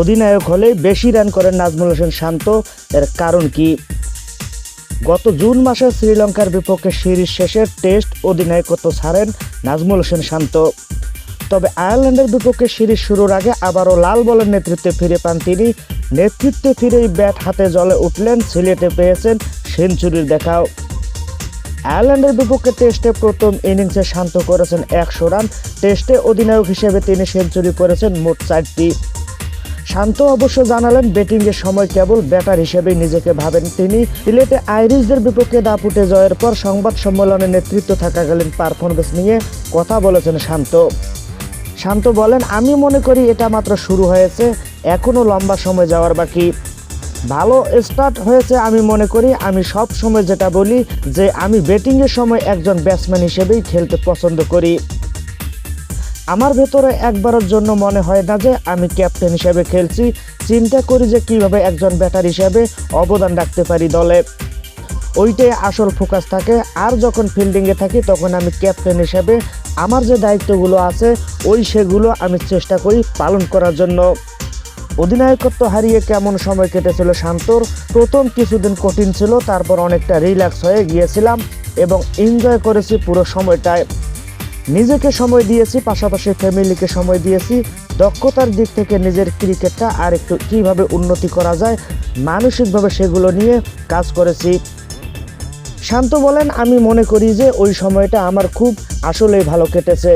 অধিনায়ক হলেই বেশি রান করেন নাজমুল হোসেন শান্ত। এর কারণ কি? গত জুন মাসে শ্রীলঙ্কার বিপক্ষে সিরিজ শেষের টেস্ট অধিনায়কত্ব ছাড়েন নাজমুল হোসেন শান্ত। তবে আয়ারল্যান্ডের বিপক্ষে সিরিজ শুরুর আগে আবারও লাল বলের নেতৃত্বে ফিরে পান তিনি। নেতৃত্বে ফিরেই ব্যাট হাতে জলে উঠলেন, সিলেটে পেয়েছেন সেঞ্চুরির দেখাও। আয়ারল্যান্ডের বিপক্ষে টেস্টে প্রথম ইনিংসে শান্ত করেছেন একশো রান। টেস্টে অধিনায়ক হিসেবে তিনি সেঞ্চুরি করেছেন মোট চারটি। শান্ত অবশ্য জানালেন ব্যাটিংয়ের সময় কেবল ব্যাটার হিসেবেই নিজেকে ভাবেন তিনি। সিলেটে আইরিশদের বিপক্ষে দাপুটে জয়ের পর সংবাদ সম্মেলনে নেতৃত্ব থাকাকালীন পারফরমেন্স নিয়ে। কথা বলেছেন শান্ত। শান্ত বলেন, আমি মনে করি এটা মাত্র শুরু হয়েছে এখনও লম্বা সময় যাওয়ার বাকি। ভালো স্টার্ট হয়েছে আমি মনে করি, আমি সব সময় যেটা বলি যে আমি ব্যাটিংয়ের সময় একজন ব্যাটসম্যান হিসেবেই খেলতে পছন্দ করি। আমার ভেতরে একবারের জন্য মনে হয় না যে আমি ক্যাপ্টেন হিসেবে খেলছি। চিন্তা করি যে কীভাবে একজন ব্যাটার হিসেবে অবদান রাখতে পারি দলে। ওইটাই আসল ফোকাস থাকে। আর যখন ফিল্ডিংয়ে থাকি, তখন আমি ক্যাপ্টেন হিসেবে আমার যে দায়িত্বগুলো আছে, ওই সেগুলো আমি চেষ্টা করি পালন করার জন্য। অধিনায়কত্ব হারিয়ে কেমন সময় কেটেছিল শান্তর? প্রথম কিছুদিন কঠিন ছিল, তারপর অনেকটা রিল্যাক্স হয়ে গিয়েছিলাম এবং এনজয় করেছি পুরো সময়টায়। নিজেকে সময় দিয়েছি, পাশাপাশি ফ্যামিলিকে সময় দিয়েছি। দক্ষতার দিক থেকে নিজের ক্রিকেটটা আর একটু কীভাবে উন্নতি করা যায়, মানসিকভাবে সেগুলো নিয়ে কাজ করেছি। শান্ত বলেন, আমি মনে করি যে ওই সময়টা আমার খুব আসলেই ভালো কেটেছে।